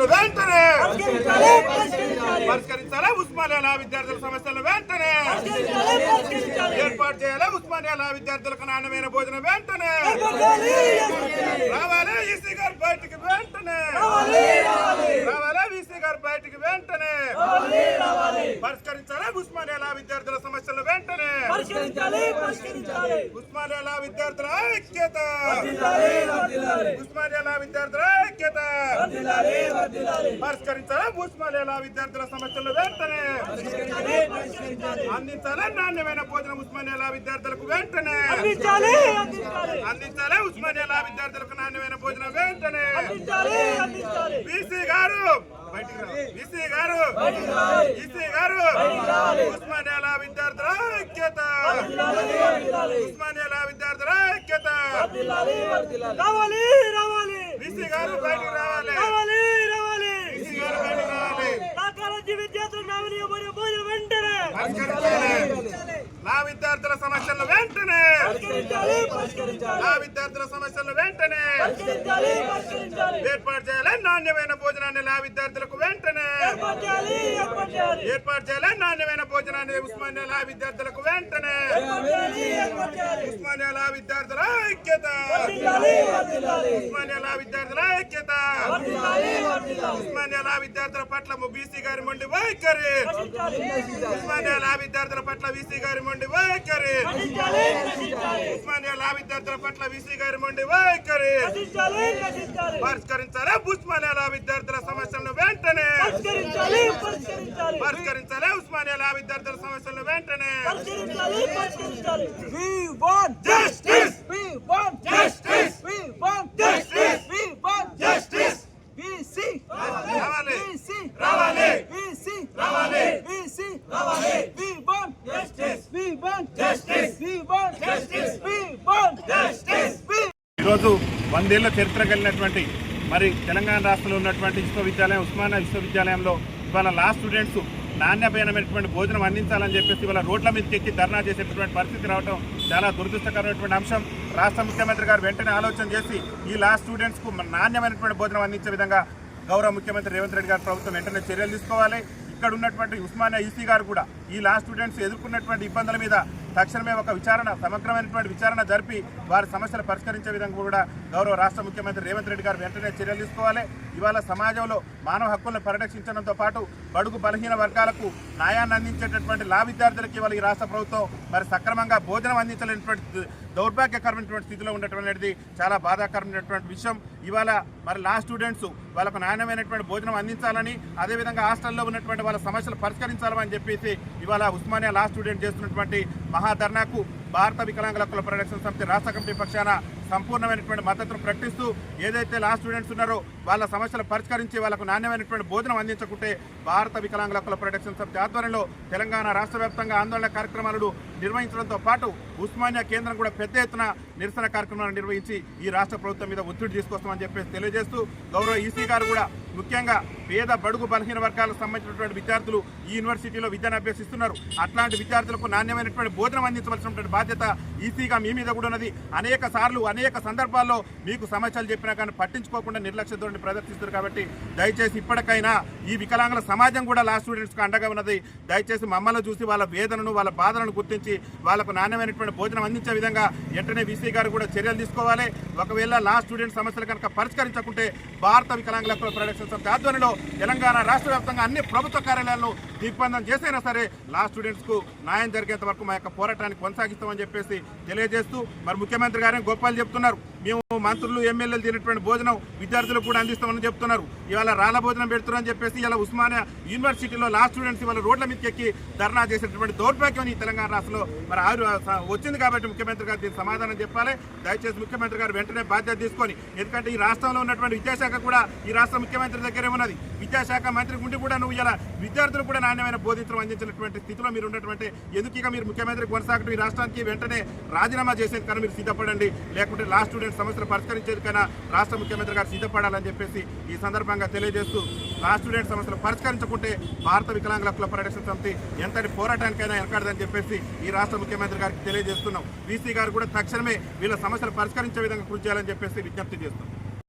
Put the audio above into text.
సమస్యలు వెంటనే! పరిష్కరించాలి ఉస్మానియాల విద్యార్థుల సమస్యలు వెంటనే! ఏర్పాటు చేయాలా ఉస్మానియాల విద్యార్థులకు నాణ్యమైన భోజనం వెంటనే. రావాలా ఈసీ గారు బయటికి వెంటనే! రావాలి, ఈసీ గారు బయటికి వెంటనే. పరిష్కరించాలా. ఉస్మానియాల విద్యార్థుల సమస్యలు వెంటనే పరిష్కరించాలి పరిష్కరించాలి. ఉస్మానియాల విద్యార్థుల ఐక్యత వర్ధిల్లాలి, వర్ధిల్లాలి. ఉస్మానియాల విద్యార్థుల ఐక్యత వర్ధిల్లాలి, వర్ధిల్లాలి. పరిష్కరించాలా. ఉస్మానియాల విద్యార్థుల సమస్యలు వెంటనే పరిష్కరించాలి, పరిష్కరించాలి. అందించాలా. నాణ్యమైన భోజనం ఉస్మానియాల విద్యార్థులకు వెంటనే అందించాలి అందించాలి. అందించాలా. ఉస్మానియాల విద్యార్థులకు నాణ్యమైన భోజనం వెంటనే అందించాలి అందించాలి. బీసీ గారు బయటికి రా. బీసీ గారు ఈసీ గారు ఉస్మానియాల విద్యార్థుల ఐక్యత. ఉస్మానియాల విద్యార్థుల ఐక్యత. రావాలి రావాలి. బీసీ గారు బయటికి రావాలి. రావాలి రావాలి. బీసీ గారు బయటికి రావాలి. కాకాలజీ విద్యార్థులు నామినీ మరియు భోజనం వెంటనే. పరిష్కరించాలి. నా విద్యార్థుల సమస్యలు వెంటనే. నా విద్యార్థుల సమస్యలు వెంటనే. ఏర్పాటు చేయాలి. నాణ్యమైన భోజనాన్ని నా విద్యార్థులకు వెంటనే. ఏర్పాటు చేయాలి నాణ్యమైన భోజనాన్ని ఉస్మానియాల విద్యార్థులకు వెంటనే. చేయాలి ఉస్మానియాల విద్యార్థుల ఐక్యత. వర్ధిల్లాలి ఉస్మానియాల విద్యార్థుల ఐక్యత. వర్ధిల్లాలి ఉస్మానియాల విద్యార్థుల పట్ల బీసీ గారి మొండి వైఖరి. నశించాలి ఉస్మానియాల విద్యార్థుల పట్ల వీసీ గారి మొండి వైఖరి. నశించాలి ఉస్మానియాల విద్యార్థుల పట్ల వీసీ గారి మొండి వైఖరి. నశించాలి పరిష్కరించాలా. ఉస్మానియాల విద్యార్థుల సమస్యలను వెంటనే పరిష్కరించాలి పరిష్కరించాలి. పరిష్కరించాలా. ఉస్మానియాల విద్యార్థుల సమస్యలను వెంటనే పరిష్కరించాలి పరిష్కరించాలి. We want Justice! we want Justice! we want Justice! ఈరోజు వందేళ్ళ చరిత్ర కలిగినటువంటి మరి తెలంగాణ రాష్ట్రంలో ఉన్నటువంటి విశ్వవిద్యాలయం ఉస్మానియా విశ్వవిద్యాలయంలో ఇవాళ లా స్టూడెంట్స్ నాణ్యమైనటువంటి భోజనం అందించాలని చెప్పేసి ఇవాళ రోడ్ల మీదకి ఎక్కి ధర్నా చేసేటటువంటి పరిస్థితి రావడం చాలా దురదృష్టకరమైనటువంటి అంశం. రాష్ట్ర ముఖ్యమంత్రి గారు వెంటనే ఆలోచన చేసి ఈ లా స్టూడెంట్స్కు నాణ్యమైనటువంటి భోజనం అందించే విధంగా గౌరవ ముఖ్యమంత్రి రేవంత్ రెడ్డి గారు ప్రభుత్వం వెంటనే చర్యలు తీసుకోవాలి. ఇక్కడ ఉన్నటువంటి ఉస్మానియా ఈసీ గారు కూడా ఈ లా స్టూడెంట్స్ ఎదుర్కొన్నటువంటి ఇబ్బందుల మీద తక్షణమే ఒక విచారణ సమగ్రమైనటువంటి విచారణ జరిపి వారి సమస్యలు పరిష్కరించే విధంగా కూడా గౌరవ రాష్ట్ర ముఖ్యమంత్రి రేవంత్ రెడ్డి గారు వెంటనే చర్యలు తీసుకోవాలి. ఇవాళ సమాజంలో మానవ హక్కులను పరిరక్షించడంతో పాటు బడుగు బలహీన వర్గాలకు న్యాయాన్ని అందించేటటువంటి లా విద్యార్థులకు ఇవాళ ఈ రాష్ట్ర ప్రభుత్వం మరి సక్రమంగా భోజనం అందించలేనటువంటి దౌర్భాగ్యకరమైనటువంటి స్థితిలో ఉండటం చాలా బాధాకరమైనటువంటి విషయం. ఇవాళ మరి లా స్టూడెంట్స్ వాళ్ళకు నాణ్యమైనటువంటి భోజనం అందించాలని అదేవిధంగా హాస్టల్లో ఉన్నటువంటి వాళ్ళ సమస్యలు పరిష్కరించాలని చెప్పేసి ఇవాళ ఉస్మానియా లా స్టూడెంట్ చేస్తున్నటువంటి మహాధర్నాకు భారత వికలాంగుల కుల పరిరక్షణ సమితి రాష్ట్ర కమిటీ పక్షాన సంపూర్ణమైనటువంటి మద్దతును ప్రకటిస్తూ ఏదైతే లా స్టూడెంట్స్ ఉన్నారో వాళ్ళ సమస్యలు పరిష్కరించి వాళ్ళకు నాణ్యమైనటువంటి భోజనం అందించకుంటే భారత వికలాంగుల హక్కుల పరిరక్షణ సమితి ఆధ్వర్యంలో తెలంగాణ రాష్ట్ర వ్యాప్తంగా ఆందోళన కార్యక్రమాలను నిర్వహించడంతో పాటు ఉస్మానియా కేంద్రం కూడా పెద్ద ఎత్తున నిరసన కార్యక్రమాలను నిర్వహించి ఈ రాష్ట్ర ప్రభుత్వం మీద ఒత్తిడి తీసుకొస్తామని చెప్పేసి తెలియజేస్తూ గౌరవ ఈసీ గారు కూడా ముఖ్యంగా పేద బడుగు బలహీన వర్గాలకు సంబంధించినటువంటి విద్యార్థులు ఈ యూనివర్సిటీలో విద్యను అభ్యసిస్తున్నారు. అట్లాంటి విద్యార్థులకు నాణ్యమైనటువంటి భోజనం అందించవలసినటువంటి బాధ్యత ఈసీగా మీ మీద కూడా ఉన్నది. అనేక సార్లు అనేక సందర్భాల్లో మీకు సమస్యలు చెప్పినా కానీ పట్టించుకోకుండా నిర్లక్ష్య ధోరణి ప్రదర్శిస్తారు కాబట్టి దయచేసి ఇప్పటికైనా ఈ వికలాంగుల సమాజం కూడా లా స్టూడెంట్స్కి అండగా ఉన్నది. దయచేసి మమ్మల్ని చూసి వాళ్ళ వేదనను వాళ్ళ బాధలను గుర్తించి వాళ్ళకు నాణ్యమైనటువంటి భోజనం అందించే విధంగా వెంటనే వీసీ గారు కూడా చర్యలు తీసుకోవాలి. ఒకవేళ లా స్టూడెంట్ సమస్యలు కనుక పరిష్కరించకుంటే భారత వికలాంగుల ప్రొడక్షన్ పరిరక్షణ సంస్థ ఆధ్వర్యంలో తెలంగాణ రాష్ట్ర వ్యాప్తంగా అన్ని ప్రభుత్వ కార్యాలయాల్లో దిగ్బంధం చేసైనా సరే లా స్టూడెంట్స్కు న్యాయం జరిగేంత వరకు మా యొక్క పోరాటాన్ని కొనసాగిస్తామని చెప్పేసి తెలియజేస్తూ మరి ముఖ్యమంత్రి గారే గోపాలు చెప్తున్నారు. మేము మంత్రులు ఎమ్మెల్యేలు తినేటువంటి భోజనం విద్యార్థులకు కూడా అందిస్తామని చెప్తున్నారు. ఇవాళ రాళ్ళ భోజనం పెడుతున్నారని చెప్పేసి ఇలా ఉస్మానియా యూనివర్సిటీలో లా స్టూడెంట్స్ ఇవాళ రోడ్ల మీదకి ఎక్కి ధర్నా చేసేటటువంటి దౌర్భాగ్యం ఈ తెలంగాణ రాష్ట్రంలో మరి ఆరు వచ్చింది కాబట్టి ముఖ్యమంత్రి గారు దీనికి సమాధానం చెప్పాలి. దయచేసి ముఖ్యమంత్రి గారు వెంటనే బాధ్యత తీసుకొని ఎందుకంటే ఈ రాష్ట్రంలో ఉన్నటువంటి విద్యాశాఖ కూడా ఈ రాష్ట్ర ముఖ్యమంత్రి దగ్గరే ఉన్నది. విద్యాశాఖ మంత్రి గుండి కూడా నువ్వు ఇలా విద్యార్థులకు కూడా నాణ్యమైన బోధించడం అందించినటువంటి స్థితిలో మీరు ఉన్నటువంటి ఎందుకు ఇక మీరు ముఖ్యమంత్రి కొనసాగటం ఈ రాష్ట్రానికి వెంటనే రాజీనామా చేసేందుకన్నా మీరు సిద్ధపడండి. లేకుంటే లా స్టూడెంట్స్ సమస్యలు పరిష్కరించేందుకైనా రాష్ట్ర ముఖ్యమంత్రి గారు సిద్ధపడాలని చెప్పేసి ఈ సందర్భంగా తెలియజేస్తూ లా స్టూడెంట్ సమస్యలు పరిష్కరించకుంటే భారత వికలాంగుల హక్కుల పరిరక్షణ సమితి ఎంతటి పోరాటానికైనా వెనకాడదని చెప్పేసి ఈ రాష్ట్ర ముఖ్యమంత్రి గారికి తెలియజేస్తున్నాం. బీసీ గారు కూడా తక్షణమే వీళ్ళ సమస్యలు పరిష్కరించే విధంగా కృషి చేయాలని చెప్పేసి విజ్ఞప్తి చేస్తున్నాం.